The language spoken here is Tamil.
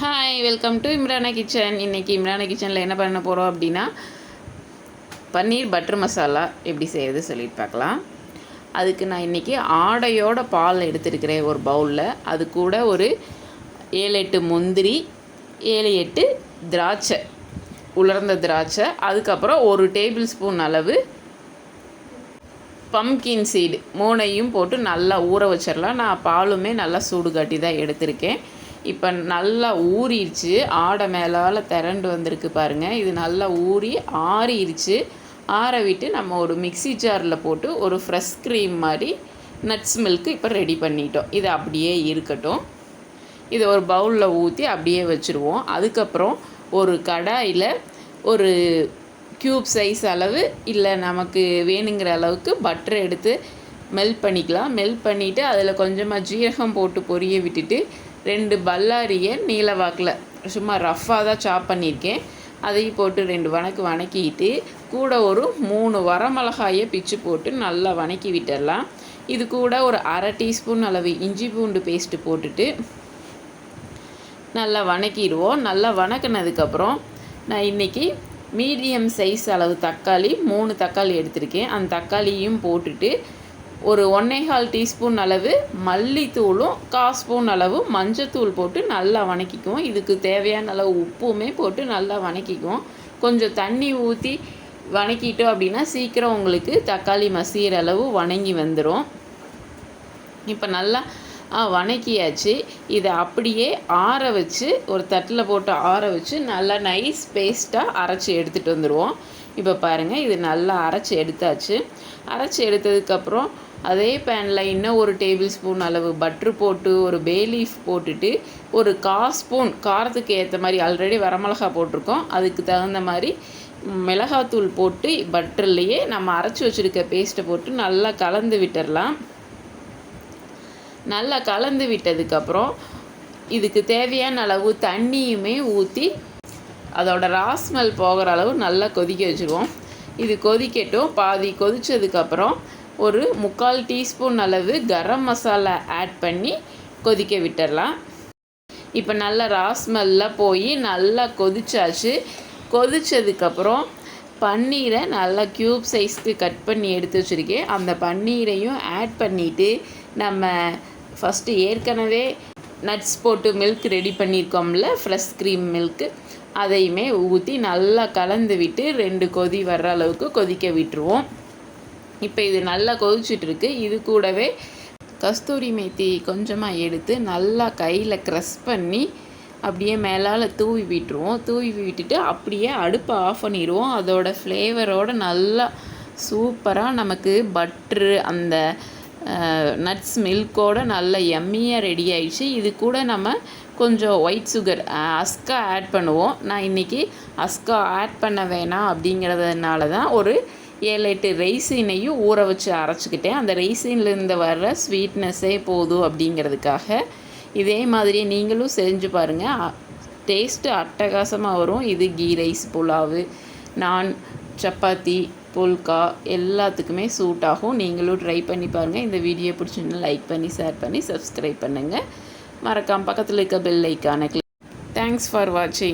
Hi welcome to Imrana kitchen இன்றைக்கி இம்ரானா கிச்சனில் என்ன பண்ண போகிறோம் அப்படின்னா பன்னீர் பட்டர் மசாலா எப்படி செய்கிறது சொல்லிட்டு பார்க்கலாம். அதுக்கு நான் இன்றைக்கி ஆடையோட பால் எடுத்துருக்கிறேன் ஒரு பவுலில் அது கூட ஒரு ஏழு எட்டு முந்திரி ஏழு எட்டு திராட்சை உலர்ந்த திராட்சை அதுக்கப்புறம் ஒரு டேபிள் ஸ்பூன் அளவு பம்கின் சீடு மூணையும் போட்டு நல்லா ஊற வச்சிடலாம் நான் பாலுமே நல்லா சூடு காட்டி தான் எடுத்திருக்கேன். இப்போ நல்லா ஊறிடுச்சு. ஆடை மேலால் திரண்டு வந்திருக்கு பாருங்கள் இது நல்லா ஊறி ஆறிடுச்சு. ஆற விட்டு நம்ம ஒரு மிக்சி ஜாரில் போட்டு ஒரு ஃப்ரெஷ் க்ரீம் மாதிரி நட்ஸ் மில்க்கு இப்போ ரெடி பண்ணிட்டோம். இது அப்படியே இருக்கட்டும். இதை ஒரு பவுலில் ஊற்றி அப்படியே வச்சுருவோம். அதுக்கப்புறம் ஒரு கடாயில் ஒரு க்யூப் சைஸ் அளவு இல்லை நமக்கு வேணுங்கிற அளவுக்கு பட்டர் எடுத்து மெல்ட் பண்ணிக்கலாம். மெல்ட் பண்ணிவிட்டு அதில் கொஞ்சமாக ஜீரகம் போட்டு பொரிய விட்டுட்டு ரெண்டு பல்லாரியை நீல வாக்கில் சும்மா ரஃப்பாக தான் சாப் பண்ணியிருக்கேன். அதையும் போட்டு ரெண்டு வணக்கு வணக்கிட்டு கூட ஒரு மூணு வரமிளகாயை பிச்சு போட்டு நல்லா வணக்கி விட்டுடலாம். இது கூட ஒரு அரை டீஸ்பூன் அளவு இஞ்சி பூண்டு பேஸ்ட்டு போட்டுட்டு நல்லா வணக்கிடுவோம். நல்லா வணக்கினதுக்கப்புறம் நான் இன்றைக்கி மீடியம் சைஸ் அளவு தக்காளி மூணு தக்காளி எடுத்திருக்கேன். அந்த தக்காளியும் போட்டுட்டு ஒரு ஒன்னேகால் டீஸ்பூன் அளவு மல்லித்தூளும் கால் ஸ்பூன் அளவு மஞ்சத்தூள் போட்டு நல்லா வணக்கிக்குவோம். இதுக்கு தேவையான அளவு உப்புமே போட்டு நல்லா வணக்கிக்குவோம். கொஞ்சம் தண்ணி ஊற்றி வணக்கிட்டோம் அப்படின்னா சீக்கிரம் உங்களுக்கு தக்காளி மசிகிற அளவு வணங்கி வந்துடும் இப்போ நல்லா வணக்கியாச்சு. இதை அப்படியே ஆற வச்சு ஒரு தட்டில் போட்டு ஆற வச்சு நல்லா நைஸ் பேஸ்ட்டாக அரைச்சி எடுத்துகிட்டு வந்துடுவோம் இப்போ பாருங்கள் இது நல்லா அரைச்சி எடுத்தாச்சு. அரைச்சி எடுத்ததுக்கப்புறம் அதே பேனில் இன்னும் ஒரு டேபிள் ஸ்பூன் அளவு பட்ரு போட்டு ஒரு பே லீஃப் போட்டுட்டு ஒரு கா ஸ்பூன் காரத்துக்கு ஏற்ற மாதிரி ஆல்ரெடி வரமிளகா போட்டிருக்கோம். அதுக்கு தகுந்த மாதிரி மிளகாத்தூள் போட்டு பட்டர்லேயே நம்ம அரைச்சி வச்சுருக்க பேஸ்ட்டை போட்டு நல்லா கலந்து விட்டுடலாம் நல்லா கலந்து விட்டதுக்கப்புறம் இதுக்கு தேவையான அளவு தண்ணியுமே ஊற்றி அதோட ராஸ்மெல் போகிற அளவு நல்லா கொதிக்க வச்சுருவோம். இது கொதிக்கட்டும். பாதி கொதித்ததுக்கப்புறம் ஒரு முக்கால் டீஸ்பூன் அளவு கரம் மசாலா ஆட் பண்ணி கொதிக்க விட்டுடலாம் இப்போ நல்லா ராஸ்மெல்லாம் போய் நல்லா கொதிச்சாச்சு. கொதித்ததுக்கப்புறம் பன்னீரை நல்லா க்யூப் சைஸ்க்கு கட் பண்ணி எடுத்து வச்சுருக்கேன். அந்த பன்னீரையும் ஆட் பண்ணிவிட்டு நம்ம ஃபஸ்ட்டு ஏற்கனவே நட்ஸ் போட்டு மில்க் ரெடி பண்ணியிருக்கோம்ல ஃப்ரெஷ் க்ரீம் மில்க்கு அதையுமே ஊற்றி நல்லா கலந்து விட்டு ரெண்டு கொதி வர்ற அளவுக்கு கொதிக்க விட்டுருவோம். இப்போ இது நல்லா கொதிச்சிட்ருக்கு. இது கூடவே கஸ்தூரி மேத்தி கொஞ்சமாக எடுத்து நல்லா கையில் க்ரஷ் பண்ணி அப்படியே மேலால் தூவி விட்டுருவோம். தூவி விட்டுட்டு அப்படியே அடுப்பை ஆஃப் பண்ணிடுவோம் அதோட ஃப்ளேவரோட நல்லா சூப்பராக நமக்கு பட்ரு அந்த நட்ஸ் மில்கோடு நல்ல எம்மியாக ரெடி ஆயிடுச்சு. இது கூட நம்ம கொஞ்சம் ஒயிட் சுகர் அஸ்கா ஆட் பண்ணுவோம். நான் இன்றைக்கி அஸ்கா ஆட் பண்ண வேணாம் அப்படிங்கிறதுனால தான் ஒரு ஏழு எட்டு ரைசினையும் ஊற வச்சு அரைச்சிக்கிட்டேன். அந்த ரைசின்லேருந்து வர்ற ஸ்வீட்னஸ்ஸே போதும் அப்படிங்கிறதுக்காக இதே மாதிரி நீங்களும் செஞ்சு பாருங்கள் டேஸ்ட்டு அட்டகாசமாக வரும். இது கீ ரைஸ் புலாவு நான் சப்பாத்தி புல்கா எல்லாத்துக்குமே சூட் ஆகும். நீங்களும் ட்ரை பண்ணி பாருங்கள் இந்த வீடியோ பிடிச்சிருந்தா லைக் பண்ணி ஷேர் பண்ணி சப்ஸ்கிரைப் பண்ணுங்கள் மறக்காமல் பக்கத்தில் இருக்க பெல் ஐக்கான கிளிக் தேங்க்ஸ் ஃபார் வாட்சிங்